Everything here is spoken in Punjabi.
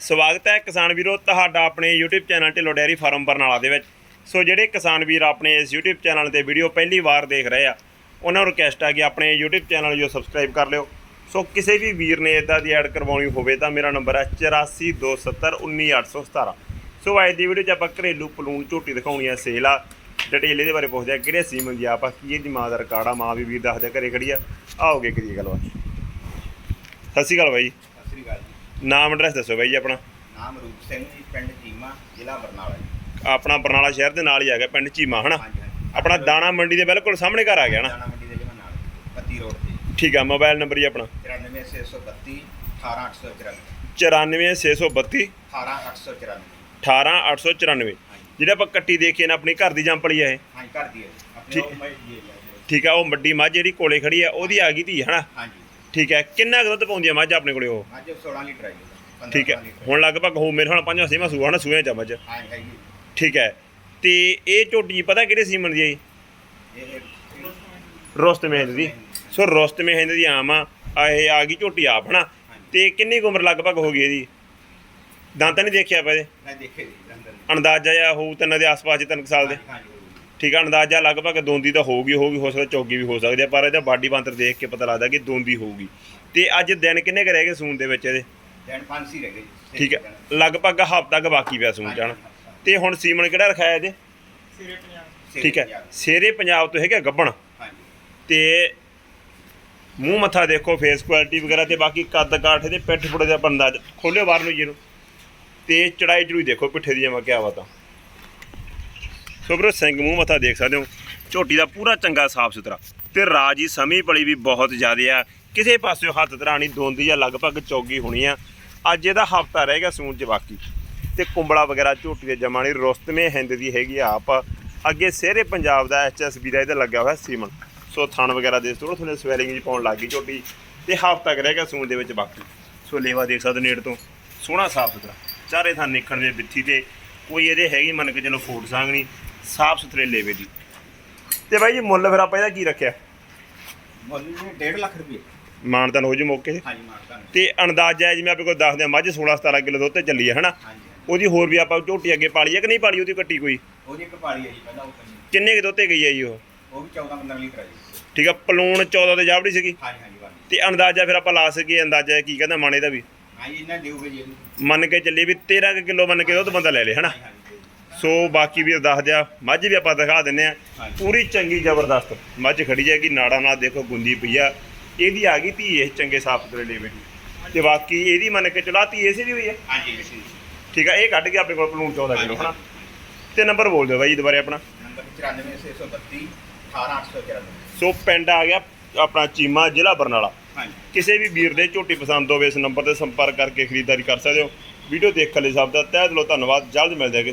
ਸਵਾਗਤ ਹੈ ਕਿਸਾਨ ਵੀਰੋ, ਤੁਹਾਡਾ ਆਪਣੇ YouTube channel Dhillon dairy farm Barnala ਦੇ ਵਿੱਚ। ਸੋ ਜਿਹੜੇ ਕਿਸਾਨ ਵੀਰ ਆਪਣੇ ਇਸ YouTube ਚੈਨਲ ਤੇ ਵੀਡੀਓ ਪਹਿਲੀ ਵਾਰ ਦੇਖ ਰਹੇ ਆ, ਉਹਨਾਂ ਨੂੰ ਰਿਕਵੈਸਟ ਆ ਕਿ ਆਪਣੇ YouTube ਚੈਨਲ ਜੋ ਸਬਸਕ੍ਰਾਈਬ ਕਰ ਲਿਓ। ਸੋ ਕਿਸੇ ਵੀ ਵੀਰ ਨੇ ਇਦਾਂ ਦੀ ਐਡ ਕਰਵਾਉਣੀ ਹੋਵੇ ਤਾਂ ਮੇਰਾ ਨੰਬਰ ਹੈ 8427191817 ਸੋ ਅੱਜ ਦੀ ਵੀਡੀਓ 'ਚ ਆਪਾਂ ਘਰੇਲੂ ਪਲੂਨ ਝੋਟੀ ਦਿਖਾਉਣੀ ਆ, ਸੇਲ ਆ। ਡਿਟੇਲ ਇਹਦੇ ਬਾਰੇ ਪੁੱਛਦੇ ਆ, ਕਿਹੜੇ ਸੀਮਨ ਦੀ ਆਪਾਂ ਕੀ ਇਹਦੀ ਮਾਂ ਦਾ ਰਿਕਾਰਡ ਆ, ਮਾਂ ਵੀ ਵੀਰ ਦੱਸਦੇ ਆ, ਘਰੇ ਖੜੀ ਆ। ਆਓਗੇ ਕਰੀਏ ਗੱਲਬਾਤ। ਸਤਿ ਸ਼੍ਰੀ ਅਕਾਲ ਬਾਈ। ਜੀ। ਸਤਿ ਸ੍ਰੀ ਅਕਾਲ ਨਾਮ ਐਡਰੈਸ ਦੱਸੋ ਬਾਈ ਜੀ ਆਪਣਾ। ਨਾਮ ਰੂਪ ਸਿੰਘ ਜੀ ਪਿੰਡ ਚੀਮਾ ਜ਼ਿਲ੍ਹਾ ਬਰਨਾਲਾ ਜੀ। ਆਪਣਾ ਬਰਨਾਲਾ ਸ਼ਹਿਰ ਦੇ ਨਾਲ ਹੀ ਆ ਗਿਆ ਪਿੰਡ ਚੀਮਾ ਹਨਾ? ਹਾਂਜੀ ਹਾਂਜੀ। ਆਪਣਾ ਦਾਣਾ ਮੰਡੀ ਦੇ ਬਿਲਕੁਲ ਸਾਹਮਣੇ ਘਰ ਆ ਗਿਆ ਨਾ ਦਾਣਾ ਮੰਡੀ ਦੇ ਜਮਾ ਨਾਲ ਪੱਤੀ ਰੋਡ ਤੇ। ਠੀਕ ਆ ਮੋਬਾਈਲ ਨੰਬਰ ਜੀ ਆਪਣਾ। 94632 18894 94632 18894 18894 ਜਿਹੜਾ ਆਪਾਂ ਕੱਟੀ ਦੇਖੀਏ ਨਾ ਆਪਣੀ ਘਰ ਦੀ ਜੰਪਲੀ ਆ ਇਹ। ਹਾਂਜੀ ਕਰ ਦਈਏ ਆਪਣੀ ਠੀਕ। ਉਹ ਮੈਂ ਜੀ ਲੈ ਲਓ। ਠੀਕ ਆ ਉਹ ਵੱਡੀ ਮੱਝ ਜਿਹੜੀ ਕੋਲੇ ਖੜੀ ਆ ਉਹਦੀ ਆ ਗਈ ਧੀ ਹਨਾ? ਹਾਂਜੀ। ਠੀਕ ਹੈ ਕਿੰਨਾ ਕੁ ਦੁੱਧ ਪਾਉਂਦੀ ਆ ਮੱਝ ਆਪਣੇ ਕੋਲੇ ਉਹ? ਅੱਜ 16 ਲੀਟਰ ਆਈ ਹੈ 15 ਠੀਕ ਹੈ ਹੁਣ ਲਗਭਗ ਹੋ ਮੇਰੇ ਹੁਣ ਪੰਜਵਾਂ ਛੇਵਾਂ ਸੂਆ ਨਾ ਸੂਏ ਚ ਮੱਝ। ਹਾਂ ਹੈਗੀ ਠੀਕ ਹੈ ਤੇ ਇਹ ਝੋਟੀ ਪਤਾ ਕਿਹੜੇ ਸੀਮਨ ਦੀ ਜੀ? ਇਹ ਰੋਸਤਮੇ ਹਿੰਦ ਦੀ। ਸੋ ਰੋਸਤਮੇ ਹਿੰਦ ਦੀ ਆਮ ਆ ਇਹ ਆ ਗਈ ਝੋਟੀ ਆਪ ਹਨਾ? ਤੇ ਕਿੰਨੀ ਕੁ ਉਮਰ ਲਗਭਗ ਹੋ ਗਈ ਇਹਦੀ? ਦੰਦ ਨਹੀਂ ਦੇਖਿਆ ਪਏ ਮੈਂ ਦੇਖੇ ਜੀ ਅੰਦਾਜ਼ਾ ਜਾਂ ਹੋਊ ਤਿੰਨ ਦੇ ਆਸ-ਪਾਸ ਦੇ ਤਿੰਨ ਕੁ ਸਾਲ ਦੇ। ਠੀਕ ਆ ਅੰਦਾਜ਼ਾ ਲਗਭਗ ਦੋਂਦੀ ਤਾਂ ਹੋਊਗੀ ਹੋਊਗੀ ਹੋ ਸਕਦਾ ਚੌਗੀ ਵੀ ਹੋ ਸਕਦੀ ਆ ਪਰ ਇਹਦਾ ਬਾਡੀ ਬੰਤਰ ਦੇਖ ਕੇ ਪਤਾ ਲੱਗਦਾ ਕਿ ਦੋਂਦੀ ਹੋਊਗੀ। ਤੇ ਅੱਜ ਦਿਨ ਕਿੰਨੇ ਕੁ ਰਹਿ ਗਏ ਸੂਣ ਦੇ ਵਿੱਚ ਇਹਦੇ? ਜੈਨ ਪੰਜ ਸੀ ਰਹਿ ਗਏ ਜੀ। ਠੀਕ ਹੈ ਲਗਭਗ ਹਫ਼ਤਾ ਕੁ ਬਾਕੀ ਪਿਆ ਸੂਣ ਜਾਣ। ਤੇ ਹੁਣ ਸੀਮਨ ਕਿਹੜਾ ਰਖਾਇਆ ਇਹਦੇ? ਠੀਕ ਹੈ ਸ਼ੇਰੇ ਪੰਜਾਬ ਤੋਂ ਹੈਗਾ ਗੱਬਣ? ਹਾਂਜੀ। ਤੇ ਮੂੰਹ ਮੱਥਾ ਦੇਖੋ ਫੇਸ ਕੁਆਲਿਟੀ ਵਗੈਰਾ ਤੇ ਬਾਕੀ ਕੱਦ ਕਾਠ ਦੇ ਪਿੱਠ ਫੁੱਟ ਦਾ ਬੰਦਾ ਖੋਲਿਓ ਬਾਹਰ ਨੂੰ ਜੀ ਨੂੰ ਤੇ ਚੜਾਈ ਚੜੂਈ ਦੇਖੋ ਪਿੱਠੇ ਦੀ ਜਮਾ ਕਿਆ ਬਾਤਾਂ ਸੋ ਵੀਰੋ ਸਿੰਘ, ਮੂੰਹ ਮੱਥਾ ਦੇਖ ਸਕਦੇ ਹੋ। ਝੋਟੀ ਦਾ ਪੂਰਾ ਚੰਗਾ ਸਾਫ਼ ਸੁਥਰਾ। ਤੇ ਰਾਜੀ ਸਮੀ ਪਲੀ ਵੀ ਬਹੁਤ ਜ਼ਿਆਦਾ ਆ। ਕਿਸੇ ਪਾਸਿਓ ਹੱਥ ਧਰਾਣੀ ਦੋਂਦੀ ਆ, ਲਗਭਗ ਚੌਗੀ ਹੋਣੀ ਆ। ਅੱਜ ਇਹਦਾ ਹਫਤਾ ਰਹਿ ਗਿਆ ਸੂਣ ਚ ਬਾਕੀ। ਤੇ ਕੁੰਬੜਾ ਵਗੈਰਾ ਝੋਟੀ ਦੇ ਨਹੀਂ ਰੁਸਤਮੇ ਹਿੰਦ ਦੀ ਹੈਗੀ ਆਪ। ਅੱਗੇ ਸਿਹਰੇ ਪੰਜਾਬ ਦਾ ਐਚਐਸਬੀ ਦਾ ਇਹਦਾ ਲੱਗਿਆ ਹੋਇਆ ਸੀਮਨ। ਸੋ ਥਣ ਵਗੈਰਾ ਦੇ ਥੋੜਾ ਥੋੜਾ ਸਵੈਲਿੰਗ ਜੀ ਪਾਉਣ ਲੱਗ ਗਈ ਝੋਟੀ। ਤੇ ਹਫਤਾ ਕੁ ਰਹਿ ਗਿਆ ਸੂਣ ਦੇ ਵਿੱਚ ਬਾਕੀ। ਸੋ ਲੇਵਾ ਦੇਖ ਸਕਦੇ ਹੋ ਨੇੜ ਤੋਂ। ਸੋਹਣਾ ਸਾਫ਼ ਸੁਥਰਾ। ਚਾਰੇ ਥਾਂ ਨਿਖਣ ਦੇ ਬਿੱਥੀ ਤੇ। ਕੋਈ ਇਹਦੇ ਹੈਗੀ ਮੰਨ ਕੇ ਚਲੋ ਫੂਡ ਸੰਗ ਨਹੀਂ ਸਾਫ਼ ਸੁਥਰੇ ਲੇਵੇ ਦੀ। ਤੇ ਬਾਈ ਜੀ ਮੁੱਲ ਫਿਰ ਆਪਾਂ ਇਹਦਾ ਕੀ ਰੱਖਿਆ? ਮੁੱਲ ਜੀ 1.5 ਲੱਖ ਰੁਪਏ। ਮਾਨਤਨ ਹੋ ਜੂ ਮੌਕੇ। ਹਾਂਜੀ ਮਾਰਦਾ ਤੇ ਅੰਦਾਜ਼ਾ ਹੈ ਜਿਵੇਂ ਆਪੇ ਕੋਲ ਦੱਸਦੇ ਆ ਮੱਝ 16 17 ਕਿਲੋ ਦੁੱਧ ਤੇ ਚੱਲੀ ਹੈ ਹਨਾ? ਉਹਦੀ ਹੋਰ ਵੀ ਆਪਾਂ ਝੋਟੀ ਅੱਗੇ ਪਾਲੀ ਹੈ ਕਿ ਨਹੀਂ ਪਾਲੀ ਉਹਦੀ ਕੱਟੀ ਕੋਈ? ਉਹਦੀ ਇੱਕ ਪਾਲੀ ਹੈ ਜੀ ਪਹਿਲਾਂ ਉਹ ਕੰਨੀ ਕਿੰਨੇ ਕੁ ਦੁੱਧ ਤੇ ਗਈ ਹੈ ਜੀ ਉਹ? ਉਹ ਵੀ 14 15 ਲੀਟਰ ਹੈ ਜੀ। ਠੀਕ ਆ ਪਲੂਣ 14 ਤੇ ਜਾਵੜੀ ਸੀਗੀ? ਹਾਂਜੀ ਹਾਂਜੀ ਤੇ ਅੰਦਾਜ਼ਾ ਫਿਰ ਆਪਾਂ ਲਾ ਸਕੀਏ ਅੰਦਾਜ਼ਾ ਕੀ ਕਹਿੰਦਾ ਮਾਣੇ ਦਾ ਵੀ। ਹਾਂਜੀ ਇਹਨਾਂ ਦੇਊਗੇ ਜੀ। ਮੰਨ ਕੇ ਚੱਲੀ ਵੀ 13 ਕੁ ਕਿਲੋ ਮੰਨ ਕੇ ਦੁੱਧ ਬੰਦਾ ਲੈ ਲੇ ਹਨਾ? ਸੋ ਬਾਕੀ ਵੀ ਦੱਸ ਦਿਆ ਮੱਝ ਵੀ ਆਪਾਂ ਦਿਖਾ ਦਿੰਨੇ ਆ। ਪੂਰੀ ਚੰਗੀ ਜ਼ਬਰਦਸਤ ਮੱਝ ਖੜੀ ਜਾਏਗੀ। ਨਾੜਾ ਨਾਲ ਦੇਖੋ ਗੁੰਦੀ ਪਈ ਆ। ਇਹਦੀ ਆ ਗਈ ਧੀ ਇਹ ਚੰਗੇ ਸਾਫ਼ ਸੁਥਰੇ ਲੇਵੇ। ਤੇ ਬਾਕੀ ਇਹਦੀ ਮੰਨ ਕੇ ਚਲਾ ਧੀ ਇਸੇ ਦੀ ਹੋਈ ਆ। ਹਾਂਜੀ ਜੀ ਠੀਕ ਆ ਇਹ ਕੱਢ ਕੇ ਆਪਣੇ ਕੋਲ ਪਲੂਣ 14 ਕਿਲੋ ਹਨਾ? ਤੇ ਨੰਬਰ ਬੋਲ ਦਿਓ ਬਾਈ ਦੁਬਾਰੇ ਆਪਣਾ। ਨੰਬਰ 94632 18894 ਸੋ ਪਿੰਡ ਆ ਗਿਆ ਆਪਣਾ ਚੀਮਾ ਜ਼ਿਲ੍ਹਾ ਬਰਨਾਲਾ। ਕਿਸੇ ਵੀ ਵੀਰ ਦੇ ਝੋਟੀ ਪਸੰਦ ਹੋਵੇ ਇਸ ਨੰਬਰ ਤੇ ਸੰਪਰਕ ਕਰਕੇ ਖਰੀਦਦਾਰੀ ਕਰ ਸਕਦੇ ਹੋ। ਵੀਡੀਓ ਦੇਖਣ ਲਈ ਸਭ ਦਾ ਤਹਿ ਦਿਲੋਂ ਧੰਨਵਾਦ। ਜਲਦ ਮਿਲਦੇ ਹਾਂ